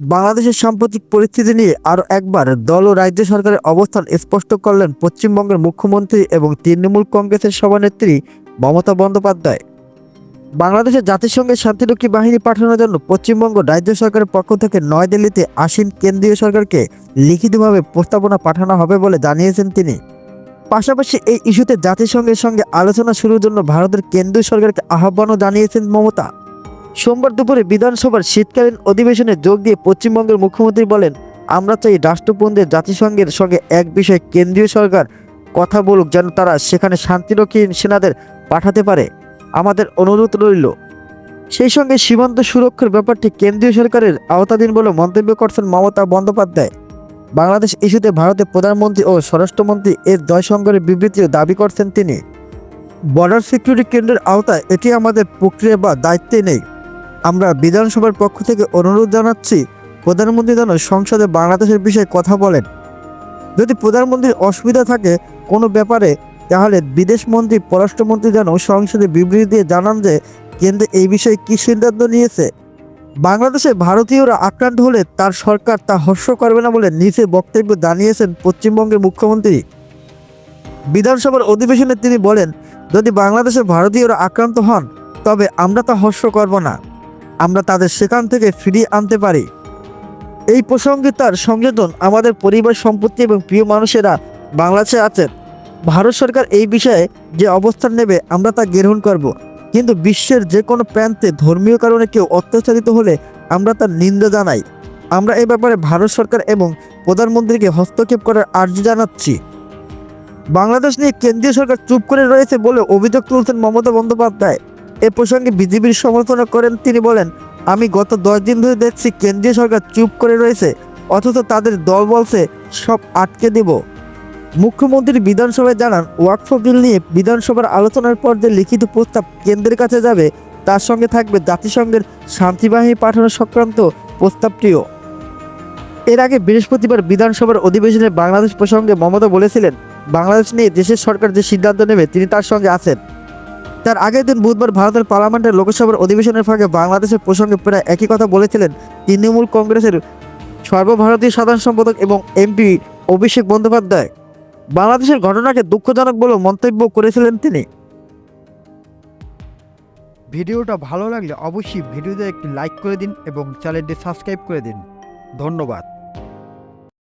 বাংলাদেশের সাম্প্রতিক পরিস্থিতি নিয়ে আরও একবার দল ও রাজ্য সরকারের অবস্থান স্পষ্ট করলেন পশ্চিমবঙ্গের মুখ্যমন্ত্রী এবং তৃণমূল কংগ্রেসের সভানেত্রী মমতা বন্দ্যোপাধ্যায়। বাংলাদেশের জাতিসংঘের শান্তিরক্ষী বাহিনী পাঠানোর জন্য পশ্চিমবঙ্গ রাজ্য সরকারের পক্ষ থেকে নয়াদিল্লিতে আসীন কেন্দ্রীয় সরকারকে লিখিতভাবে প্রস্তাবনা পাঠানো হবে বলে জানিয়েছেন তিনি। পাশাপাশি এই ইস্যুতে জাতিসংঘের সঙ্গে আলোচনা শুরুর জন্য ভারতের কেন্দ্রীয় সরকারকে আহ্বানও জানিয়েছেন মমতা। সোমবার দুপুরে বিধানসভার শীতকালীন অধিবেশনে যোগ দিয়ে পশ্চিমবঙ্গের মুখ্যমন্ত্রী বলেন, আমরা চাই রাষ্ট্রপুঞ্জের জাতিসংঘের সঙ্গে এক বিষয়ে কেন্দ্রীয় সরকার কথা বলুক, যেন তারা সেখানে শান্তিরক্ষী সেনাদের পাঠাতে পারে। আমাদের অনুরোধ রইল। সেই সঙ্গে সীমান্ত সুরক্ষার ব্যাপারটি কেন্দ্রীয় সরকারের আওতাধীন বলে মন্তব্য করছেন মমতা বন্দ্যোপাধ্যায়। বাংলাদেশ ইস্যুতে ভারতের প্রধানমন্ত্রী ও স্বরাষ্ট্রমন্ত্রী এর জয়শঙ্করের বিবৃতিও দাবি করছেন তিনি। বর্ডার সিকিউরিটি কেন্দ্রের আওতায় এটি আমাদের প্রক্রিয়া বা দায়িত্বে নেই। আমরা বিধানসভার পক্ষ থেকে অনুরোধ জানাচ্ছি, প্রধানমন্ত্রী যেন সংসদে বাংলাদেশের বিষয়ে কথা বলেন। যদি প্রধানমন্ত্রীর অসুবিধা থাকে কোনো ব্যাপারে, তাহলে বিদেশমন্ত্রী পররাষ্ট্রমন্ত্রী যেন সংসদে বিবৃতি দিয়ে জানান যে কেন্দ্র এই বিষয়ে কী সিদ্ধান্ত নিয়েছে। বাংলাদেশে ভারতীয়রা আক্রান্ত হলে তার সরকার তা হর্ষ করবে না বলে নিচে বক্তব্য জানিয়েছেন পশ্চিমবঙ্গের মুখ্যমন্ত্রী। বিধানসভার অধিবেশনে তিনি বলেন, যদি বাংলাদেশের ভারতীয়রা আক্রান্ত হন, তবে আমরা তা হর্ষ করব না। আমরা তাদের সেখান থেকে ফিরিয়ে আনতে পারি। এই প্রসঙ্গে তার সংযোজন আমাদের পরিবার, সম্পত্তি এবং প্রিয় মানুষেরা বাংলাদেশে আছেন। ভারত সরকার এই বিষয়ে যে অবস্থান নেবে আমরা তা গ্রহণ করব। কিন্তু বিশ্বের যে কোনো প্রান্তে ধর্মীয় কারণে কেউ অত্যাচারিত হলে আমরা তার নিন্দা জানাই। আমরা এ ব্যাপারে ভারত সরকার এবং প্রধানমন্ত্রীকে হস্তক্ষেপ করার আর্জি জানাচ্ছি। বাংলাদেশ নিয়ে কেন্দ্রীয় সরকার চুপ করে রয়েছে বলে অভিযোগ তুলছেন মমতা বন্দ্যোপাধ্যায়। এ প্রসঙ্গে বিজেপির সমালোচনা করেন তিনি বলেন, আমি গত দশ দিন ধরে দেখছি কেন্দ্রীয় সরকার চুপ করে রয়েছে, অথচ তাদের দল বলছে সব আটকে দেব। মুখ্যমন্ত্রী বিধানসভায় জানান, ওয়াকফ বিল নিয়ে বিধানসভার আলোচনার পর যে লিখিত প্রস্তাব কেন্দ্রের কাছে যাবে, তার সঙ্গে থাকবে জাতিসংঘের শান্তিবাহিনী পাঠানো সংক্রান্ত প্রস্তাবটিও। এর আগে বৃহস্পতিবার বিধানসভার অধিবেশনে বাংলাদেশ প্রসঙ্গে মমতা বলেছিলেন, বাংলাদেশ নিয়ে দেশের সরকার যে সিদ্ধান্ত নেবে, তিনি তার সঙ্গে আছেন। তার আগের দিন বুধবার ভারতের পার্লামেন্টের লোকসভার অধিবেশনের ফাঁকে বাংলাদেশের প্রসঙ্গে প্রায় একই কথা বলেছিলেন তৃণমূল কংগ্রেসের সর্বভারতীয় সাধারণ সম্পাদক এবং এমপি অভিষেক বন্দ্যোপাধ্যায়। বাংলাদেশের ঘটনাকে দুঃখজনক বলেও মন্তব্য করেছিলেন তিনি। ভিডিওটা ভালো লাগলে অবশ্যই ভিডিওতে একটি লাইক করে দিন এবং চ্যানেলটি সাবস্ক্রাইব করে দিন। ধন্যবাদ।